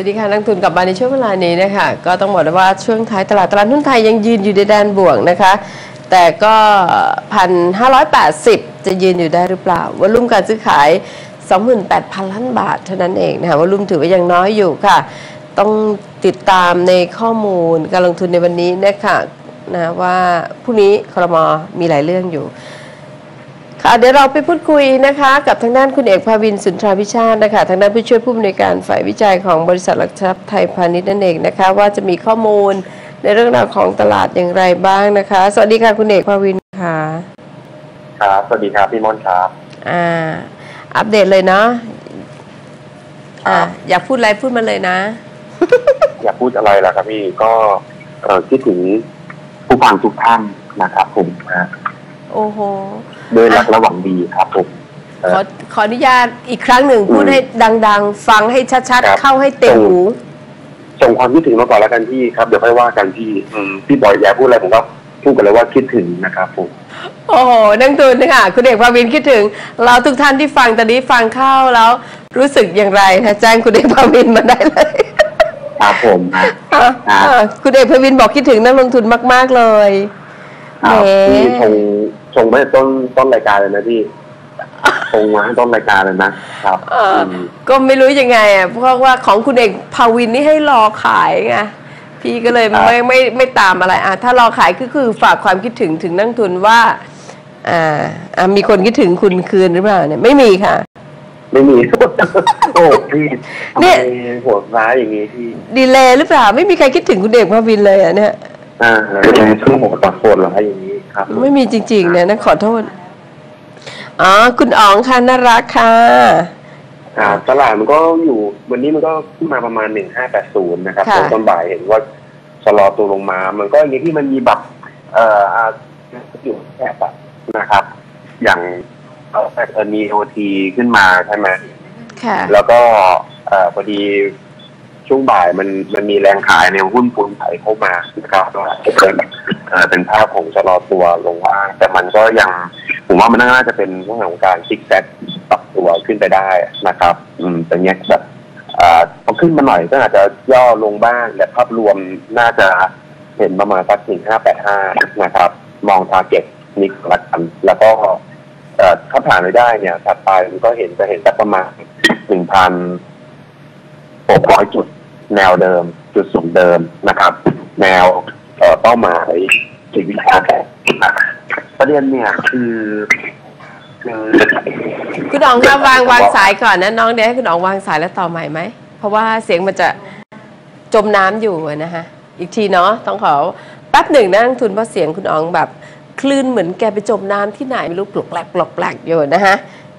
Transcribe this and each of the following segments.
วัสดีค่ะนักทุนกลับมาในช่วงเวลานี้นะคะก็ต้องบอกเลยว่าช่วงท้ายตลาดตลาดหุ้นไทยยังยืนอยู่ในแดนบวกนะคะ แต่ก็พันห้าร้อยแปดสิบจะยืนอยู่ได้หรือเปล่าวอลุ่มการซื้อขาย 28,000 ล้านบาทเท่านั้นเองนะคะวอลุ่มถือว่ายังน้อยอยู่ค่ะ ต้องติดตามในข้อมูลการลงทุนในวันนี้นะคะนะว่าพรุ่งนี้ครมมีหลายเรื่องอยู่ ค่ะเดี๋ยวเราไปพูดคุยนะคะ กับทางด้านคุณเอกภาวินสุนทราพิชาตินะคะทางด้านผู้ช่วยผู้อำนวยการฝ่ายวิจัยของบริษัทหลักทรัพย์ไทยพาณิชย์นั่นเองนะคะ ว่าจะมีข้อมูลในเรื่องราวของตลาดอย่างไรบ้างนะคะ สวัสดีค่ะคุณเอกภาวินค่ะครับสวัสดีครับพี่มอนครับอ่า อัปเดตเลยเนาะอ่าอยากพูดอะไรพูดมาเลยนะ อยากพูดอะไรล่ะครับพี่ก็เอ่อคิดถึงผู้ฟังทุกท่านนะครับผมนะโอ้โห ด้วยรักและหวังดีครับผมเอ่ขออขออนุญาตอีกครั้งหนึ่งพูดอืมให้ดัง ๆ ฟังให้ชัดครัๆบเข้าให้เต็มหูส่งความคิดถึงมาก่อนแล้วกันพี่ครับเดี๋ยวค่อยว่ากันพี่อืมพี่บอยอยากพูดอะไรผมก็พูดกันเลยว่าคิดถึงนะครับผมโอ้โหนังตุนนะคะคุณเอกภาวินคิดถึง เราทุกท่านที่ฟังตอนนี้ฟังเข้าแล้ว รู้สึกอย่างไรคะแจ้งคุณเอกภาวินมาได้เลยครับผมนะอะครับอะคุณเอกภาวินบอกคิดถึงนักลงทุนมาก ๆเลยครับแหมพี่ชง ชงไม่ต้นต้นรายการเลยนะพี่ชงมาให้ต้นรายการเลยนะครับเอ่ออมก็ไม่รู้ยังไงอะเพราะว่าของคุณเอกภาวินนี่ให้รอขายไงพี่ก็เลยครับไม่ไม่ไม่ตามอะไรอะถ้ารอขายก็คือฝากความคิดถึงถึงนักทุนว่าอ่าอะมีคนคิดถึงคุณคืนหรือเปล่าเนี่ยไม่มีค่ะไม่มีโอ้พี่ทำเนี่ไมยโหัวร้ายอย่างนี้พี่ดีเลยหรือเปล่า ไม่มีใครคิดถึงคุณเอกภาวินเลยอะเนี่ยอ่าเป็นช่วงหัวตัดโคนเหรอคะอย่างนี้ ครับ ไม่มีจริงๆเนี่ยนะขอโทษ อ๋อ คุณอ๋องค่ะน่ารักค่ะครับตลาดมันก็อยู่วันนี้มันก็ขึ้นมาประมาณหนึ่งห้าแปดศูนย์นะครับค่ะตอนต้นบ่ายเห็นว่าชะลอตัวลงมา มันก็อย่างนี้ที่มันมีแบบเอ่ออ่าอยู่แค่แบบนะครับ อย่างเอ่อมีโอทีขึ้นมาใช่ไหมค่ะแล้วก็เอ่อพอดีช่วงบ่ายมันมันมีแรงขายในหุ้นปูนไทยเข้ามานะครับก็อาจจะเป็นเอ่อ เป็นภาพของชะลอตัวลงว่าง แต่มันก็ยังผมว่ามันน่าจะเป็นเรื่องของการซิกแซกปรับตัวขึ้นไปได้นะครับ อืมแต่เนี้ยแบบอ่อพอขึ้นมาหน่อยก็อาจจะย่อลงบ้างแต่ภาพรวมน่าจะเห็นประมาณสักหนึ่งห้าแปดห้านะครับ มองทาร์เก็ตนี้ละกันแล้วก็ถ้าผ่านไม่ได้เนี่ยถัดไปมันก็เห็นจะเห็นสักประมาณหนึ่งพันหกร้อยจุดแนวเดิม จุดสูงเดิมนะครับ แนว เอ่อเป้าหมายจิตวิทยาแก่ประเด็นเนี่ยคือคุณอ๋องคะวางวางสายก่อนนะน้องเดี๋ยวให้คุณอ๋องวางสายแล้วต่อใหม่ไหม เพราะว่าเสียงมันจะจมน้ำอยู่นะฮะ อีกทีเนาะต้องขอแป๊บหนึ่งนะนักทุนเพราะเสียงคุณอ๋องแบบ คลื่นเหมือนแกไปจมน้ำที่ไหนไม่รู้ปลุกแปลกปลุกแปลกอยู่นะฮะ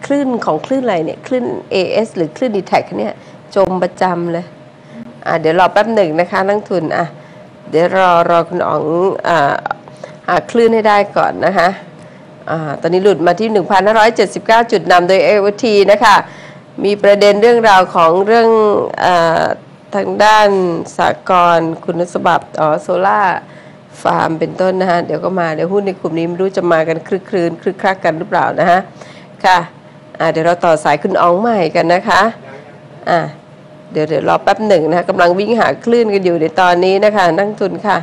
คลื่นของคลื่นอะไรเนี่ยคลื่น AS หรือคลื่น d t แทเนี่ยจมประจำเลย อะเดี๋ยวรอแป๊บหนึ่งนะคะนักทุนอะ เดี๋ยวรอรอคุณอ๋องอ่าหาคลื่นให้ได้ก่อนนะคะอ่าตอนนี้หลุดมาที่ 1,579 จุดนำโดย AOT นะคะ มีประเด็นเรื่องราวของเรื่องอทางด้านสากลคุณสมบัติอ๋อโซล่าฟาร์มเป็นต้นนะฮะ เดี๋ยวก็มา เดี๋ยวหุ้นในกลุ่มนี้ไม่รู้จะมากันคลึกคลืนคลึกคลักกันหรือเปล่านะฮะ ค่ะ เดี๋ยวเราต่อสายคุณอ๋องใหม่กันนะคะ อ่า เดี๋ยวเดี๋ยวรอแป๊บหนึ่งนะคะกำลังวิ่งหาคลื่นกันอยู่ในตอนนี้นะคะนักทุนค่ะ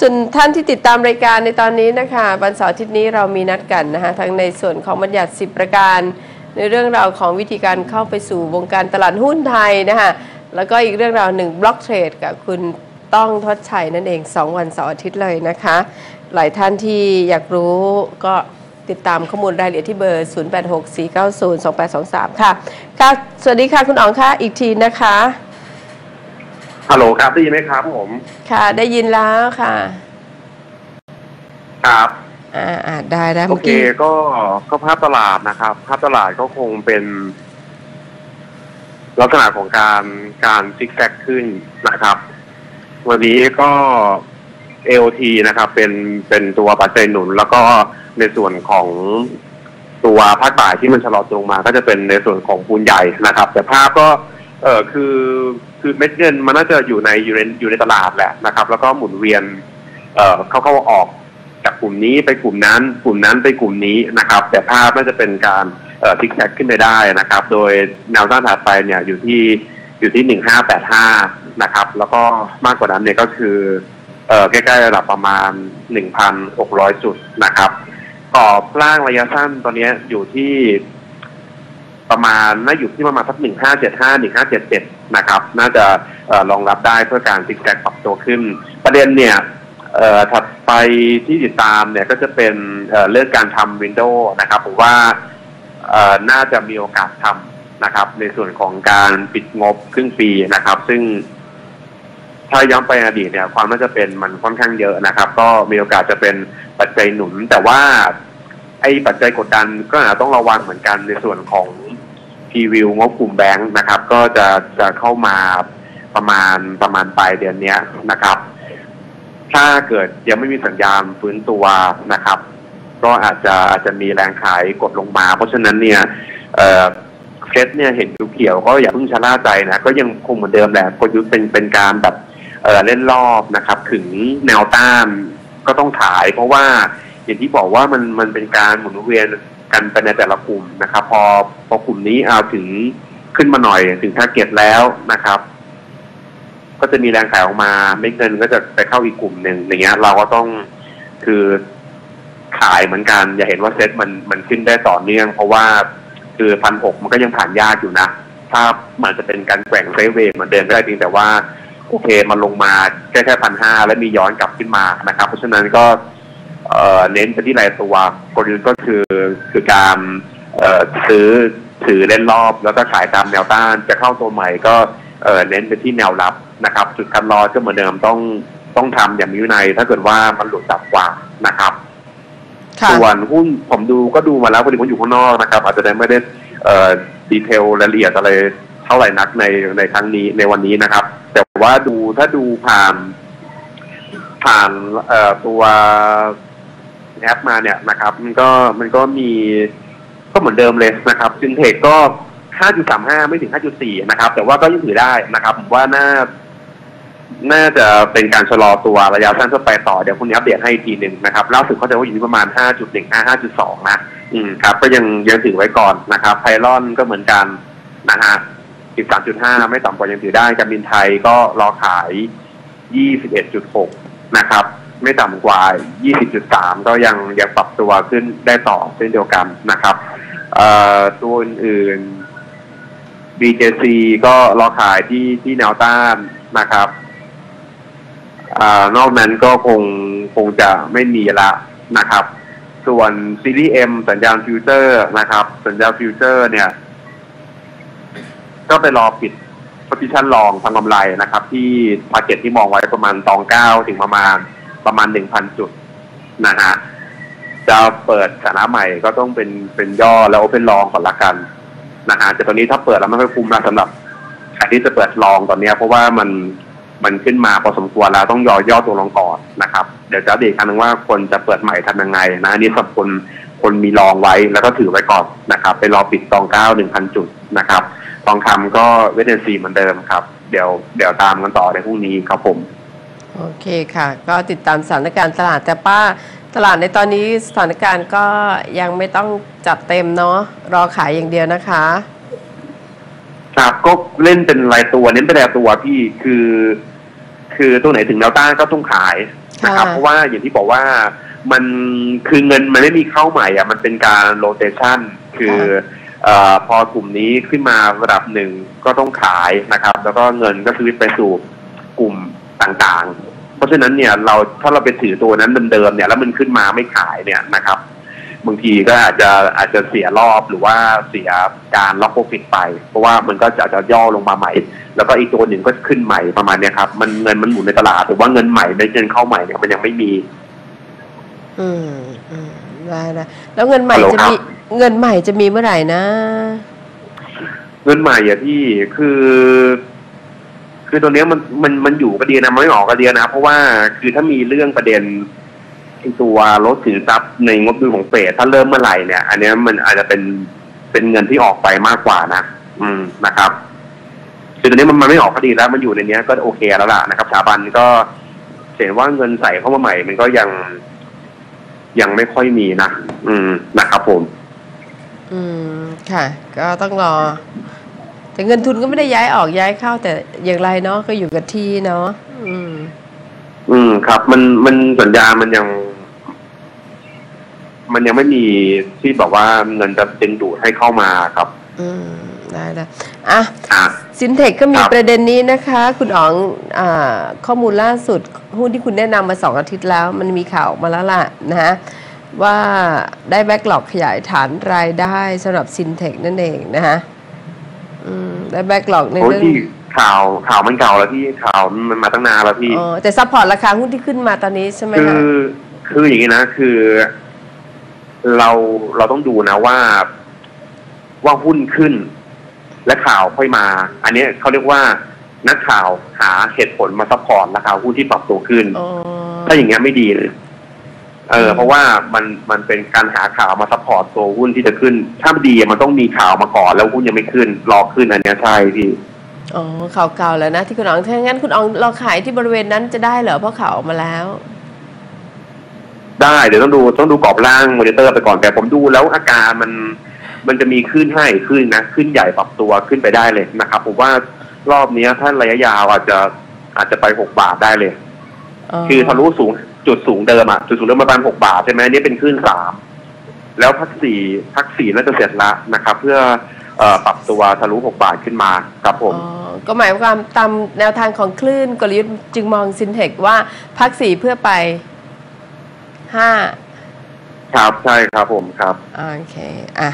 ส่วนท่านที่ติดตามรายการในตอนนี้นะคะวันเสาร์อาทิตย์นี้เรามีนัดกันนะคะทั้งในส่วนของบัญญัติ 10 ประการ ในเรื่องราวของวิธีการเข้าไปสู่วงการตลาดหุ้นไทยนะคะแล้วก็อีกเรื่องราวหนึ่งบล็อกเทรดกับคุณต้องทดชัยนั่นเอง 2 วันเสาร์อาทิตย์เลยนะคะ หลายท่านที่อยากรู้ก็ ติดตามข้อมูลรายละเอียดที่เบอร์ 0864902823 ค่ะค่ะ สวัสดีค่ะคุณอ๋องค่ะ อีกทีนะคะ ฮัลโหลครับได้ยินไหมครับผม ค่ะ ได้ยินแล้วค่ะ ครับ อ่าอ่าได้ได้โอเมื่อเคกี้ก็ก็ภาพตลาดนะครับ ภาพตลาดก็คงเป็น ลักษณะของการการซิกแซกขึ้นนะครับ วันนี้ก็ AOT นะครับ เป็นเป็นตัวปัจจัยหนุน แล้วก็ในส่วนของตัวภาคบ่ายที่มันชะลอตัวลงมา ก็จะเป็นในส่วนของปูนใหญ่นะครับ แต่ภาพก็เออคือคือเม็ดเงินมันน่าจะอยู่ในอยู่ในอยู่ในตลาดแหละนะครับ แล้วก็หมุนเวียน เอ่อเข้าเข้าออกจากกลุ่มนี้ไปกลุ่มนั้น กลุ่มนั้นไปกลุ่มนี้นะครับ แต่ภาพน่าจะเป็นการเอ่อพลิกแพคขึ้นไปได้นะครับ โดยแนวต้านถัดไปเนี่ยอยู่ที่อยู่ที่หนึ่งห้าแปดห้านะครับ แล้วก็มากกว่านั้นเนี่ยก็คือ ใกล้ๆระดับประมาณหนึ่งพันหกร้อยจุดนะครับกรอบล่างระยะสั้นตอนนี้อยู่ที่ประมาณน่าอยู่ที่ประมาณสักหนึ่งห้าเจ็ดห้าหนึ่งห้าเจ็ดเจ็ดนะครับ น่าจะเอ่อรองรับได้เพื่อการซิกแซกปรับตัวขึ้น ประเด็นเนี่ยเอ่อถัดไปที่ติดตามเนี่ยก็จะเป็นเอ่อเรื่องการทำวินโดว์นะครับผมว่าเอ่อน่าจะมีโอกาสทำนะครับ ในส่วนของการปิดงบครึ่งปีนะครับ ซึ่ง ถ้าย้อนไปอดีตเนี่ยความน่าจะเป็นมันค่อนข้างเยอะนะครับ ก็มีโอกาสจะเป็นปัจจัยหนุน แต่ว่าไอ้ปัจจัยกดดันก็อาจจะต้องระวังเหมือนกันในส่วนของพีวิวงบกลุ่มแบงค์นะครับ ก็จะจะเข้ามาประมาณประมาณปลายเดือนเนี้ยนะครับ ถ้าเกิดยังไม่มีสัญญาณฟื้นตัวนะครับ ก็อาจจะอาจจะมีแรงขายกดลงมา เพราะฉะนั้นเนี่ยเออเฟดเนี่ยเห็นเขียวก็อย่าเพิ่งชะล่าใจนะก็ยังคงเหมือนเดิมแหละกลยุทธ์เป็นเป็นการแบบ เเล่นรอบนะครับ ถึงแนวต้านก็ต้องขาย เพราะว่าอย่างที่บอกว่ามันมันเป็นการหมุนเวียนกันไปในแต่ละกลุ่มนะครับ พอพอกลุ่มนี้เอาถึงขึ้นมาหน่อยถึงทาร์เก็ตแล้วนะครับ ก็จะมีแรงขายออกมาไม่เงินก็จะไปเข้าอีกกลุ่มหนึ่งอย่างเงี้ย เราก็ต้องคือขายเหมือนกัน อย่าเห็นว่าเซ็ตมันมันขึ้นได้ต่อเนื่อง เพราะว่าคือพันหกมันก็ยังผ่านยากอยู่นะ ถ้ามันจะเป็นการแกว่งไซเวเหมือนเดิมได้เพียงแต่ว่า โอเคมันลงมาแค่แค่พันห้าแล้วมีย้อนกลับขึ้นมานะครับ เพราะฉะนั้นก็เอ่อเน้นไปที่รายตัวกลยุทธ์ก็คือคือการเอ่อซื้อถือเล่นรอบ แล้วก็ขายตามแนวต้านจะเข้าตัวใหม่ก็เอ่อเน้นไปที่แนวรับนะครับ จุดคัดลอสก็เหมือนเดิมต้องต้องทำอย่างมีวินัยถ้าเกิดว่ามันหลุดต่ำกว่านะครับค่ะส่วนหุ้นผมดูก็ดูมาแล้วพอดีผมอยู่ข้างนอกนะครับ อาจจะได้ไม่ได้เอ่อดีเทลรายละเอียดอะไรเท่าไหร่นักในในครั้งนี้ในวันนี้นะครับ แต่ว่าดูถ้าดูผ่าน ผ่านเอ่อตัวแอปมาเนี่ยนะครับ มันก็มันก็มีก็เหมือนเดิมเลยนะครับซินเทคก็ 5.35 ไม่ถึง 5.4 นะครับ แต่ว่าก็ยังถือได้นะครับผมว่าน่า น่าจะเป็นการชะลอตัวระยะสั้นทั่วไปต่อ เดี๋ยวพรุ่งนี้อัปเดตให้อีกทีหนึ่งนะครับล่าสุดเขาจะว่าอยู่ที่ประมาณ 5.15 5.2นะ อืมครับ ก็ยังยังถือไว้ก่อนนะครับ ไพลอนก็เหมือนกันนะฮะ 13.5 ไม่ต่ำกว่ายังถือได้การบินไทยก็รอขาย 21.6 นะครับ ไม่ต่ำกว่า 20.3 ก็ยังยังปรับตัวขึ้นได้ต่อเช่นเดียวกันนะครับเอ่อตัวอื่นๆ BJC ก็รอขายที่ที่แนวต้านนะครับอ่านอกนั้นก็คงคงจะไม่มีละนะครับ ส่วนซีรีส์ M สัญญาณฟิวเจอร์นะครับ สัญญาณฟิวเจอร์เนี่ย ก็ไปรอปิด position รองทางกำไรนะครับ ที่ t า r g e t ที่มองไว้ประมาณตองเก้าถึงประมาณประมาณหนึ่งพันจุดนะฮะจะเปิดสถานะใหม่ก็ต้องเป็นเป็นย่อแล้วเป็นรองก่อนละกันนะฮะแต่ตอนนี้ถ้าเปิดแล้วไม่ค่อยคุ้มนะสำหรับใครที่จะเปิดลองตอนนี้เพราะว่ามันมันขึ้นมาพอสมควรแล้วต้องย่อย่อตัวลงก่อนนะครับ เดี๋ยวจะดีกครั้งนึงว่าคนจะเปิดใหม่ทำยังไงนะอันนี้สำหรับคน คนมีลองไว้แล้วก็ถือไว้ก่อนนะครับ ไปรอปิดตองเก้าหนึ่งพันจุดนะครับทองคำก็เวทเดนซีเหมือนเดิมครับ เดี๋ยวเดี๋ยวตามกันต่อในพรุ่งนี้ครับผม โอเคค่ะ ก็ติดตามสถานการณ์ตลาดแต่ป้าตลาดในตอนนี้สถานการณ์ก็ยังไม่ต้องจัดเต็มเนาะรอขายอย่างเดียวนะคะครับก็เล่นเป็นรายตัวเน้นเป็นรายตัวพี่คือ คือตัวไหนถึงแนวต้านก็ต้องขายนะครับค่ะเพราะว่าอย่างที่บอกว่า มันคือเงินมันไม่มีเข้าใหม่อะมันเป็นการโรเตชันคือเอ่อพอกลุ่มนี้ขึ้นมาระดับหนึ่งก็ต้องขายนะครับ แล้วก็เงินก็ซื้อไปสู่กลุ่มต่างๆ เพราะฉะนั้นเนี่ยเราถ้าเราไปถือตัวนั้นเดิมๆเนี่ย แล้วมันขึ้นมาไม่ขายเนี่ยนะครับบางทีก็อาจจะอาจจะเสียรอบหรือว่าเสียการล็อกโปรฟิตไป เพราะว่ามันก็จะอาจจะย่อลงมาใหม่ แล้วก็อีกตัวหนึ่งก็ขึ้นใหม่ประมาณเนี้ยครับมันเงินมันหมุนในตลาดหรือว่าเงินใหม่ในเงินเข้าใหม่เนี่ยมันยังไม่มี อืมอืมได้นะแล้วเงินใหม่ฮัลโหลจะครับมีเงินใหม่จะมีเมื่อไหร่นะ เงินใหม่อะที่คือ คือตัวเนี้ยมันมันมันอยู่ก็ดีนะมันไม่ออกก็ดีนะเพราะว่าคือถ้ามีเรื่องประเด็นไอ้ตัวรถถือทรัพย์ในงบดุลของเฟดถ้าเริ่มเมื่อไหร่เนี่ย อันเนี้ยมันอาจจะเป็นเป็นเงินที่ออกไปมากกว่านะอืมนะครับคือตอนนี้มันมันไม่ออกก็ดีแล้วมันอยู่ในเนี้ยก็โอเคแล้วล่ะนะครับสถาบันก็เห็นว่าเงินใส่เข้ามาใหม่ มันก็ยัง ยังไม่ค่อยมีนะอืมนะครับผม อืมค่ะ ก็ต้องรอ แต่เงินทุนก็ไม่ได้ย้ายออกย้ายเข้า แต่อย่างไรเนาะก็อยู่กับที่เนาะอืม อืมครับ มันมันสัญญามันยัง มันยังไม่มีที่บอกว่าเงินจะดึงดูดให้เข้ามาครับ อืมได้ได้อะอ่า สินเทคก็มีครับประเด็นนี้นะคะ คุณอ๋องอาข้อมูลล่าสุดหุ้นที่คุณแนะนำมาสองอาทิตย์แล้ว มันมีข่าวออกมาแล้วล่ะนะฮะว่าได้แบ็กหลอกขยายฐานรายได้สำหรับสินเทคนั่นเองนะฮะอืมได้แบ็กหลอกในโอ้ยเรื่องที่ข่าวข่าวมันเก่าแล้วพี่ข่าวมันมาตั้งนานแล้วพี่อ๋อแต่ซัพพอร์ตราคาหุ้นที่ขึ้นมาตอนนี้ใช่ไหมคืคะอคืออย่างนี้นะ คือ เราเราต้องดูนะว่า ว่าหุ้นขึ้น และข่าวค่อยมา อันนี้เขาเรียกว่านักข่าวหาเหตุผลมาซัพพอร์ตราคาหุ้นที่ปรับตัวขึ้นอ๋อถ้าอย่างเงี้ยไม่ดีเลยเออเพราะว่ามันมันเป็นการหาข่าวมาซัพพอร์ตตัวหุ้นที่จะขึ้น ถ้าดีอะมันต้องมีข่าวมาก่อนแล้วหุ้นยังไม่ขึ้น รอขึ้นอันเนี้ยใช่พี่อ๋อข่าวเก่าแล้วนะที่คุณอ๋องถ้างั้นคุณอ๋องเราขายที่บริเวณนั้นจะได้เหรอเพราะข่าวออกมาแล้ว ได้เดี๋ยวต้องดูต้องดูกรอบล่างมอนิเตอร์ไปก่อนแต่ผมดูแล้วอาการมัน มันจะมีขึ้นให้ขึ้นนะขึ้นใหญ่ปรับตัวขึ้นไปได้เลยนะครับ ผมว่ารอบเนี้ยถ้าระยะยาวอาจจะอาจจะไปหกบาทได้เลย คือทะลุสูงจุดสูงเดิมอะจุดสูงเดิมประมาณหกบาทใช่ไหมอันนี่เป็นขึ้นสามแล้วพักสี่พักสี่น่าจะเสร็จละนะครับ เพื่อเอ่อปรับตัวทะลุหกบาทขึ้นมาครับผมอ๋อก็หมายความตามแนวทางของคลื่นกลยุทธ์จึงมองซินเทคว่าพักสี่เพื่อไปห้าครับใช่ครับผมครับ โอเค อะ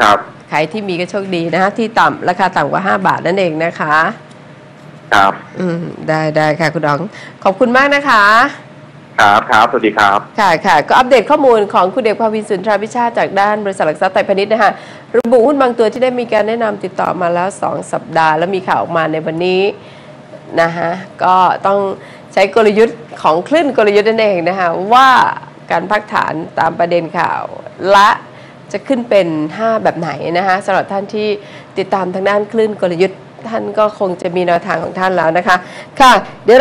ครับ ใครที่มีก็โชคดีนะฮะที่ต่ำราคาต่ำกว่า 5 บาทนั่นเองนะคะ ครับ อืมได้ได้ค่ะคุณดอง ขอบคุณมากนะคะ ครับครับสวัสดีครับ ค่ะค่ะก็อัปเดตข้อมูลของคุณเดชภาวินสุนทราพิชาติจากด้านบริษัทหลักทรัพย์ไทยพาณิชย์นะคะระบุหุ้นบางตัวที่ได้มีการแนะนำติดต่อมาแล้ว 2 สัปดาห์ แล้วมีข่าวออกมาในวันนี้นะคะก็ต้องใช้กลยุทธ์ของคลื่นกลยุทธ์นั่นเองนะคะว่าการพักฐานตามประเด็นข่าวและ จะขึ้นเป็น 5 แบบไหนนะคะสำหรับท่านที่ติดตามทางด้านคลื่นกลยุทธ์ ท่านก็คงจะมีแนวทางของท่านแล้วนะคะ ค่ะเดี๋ยว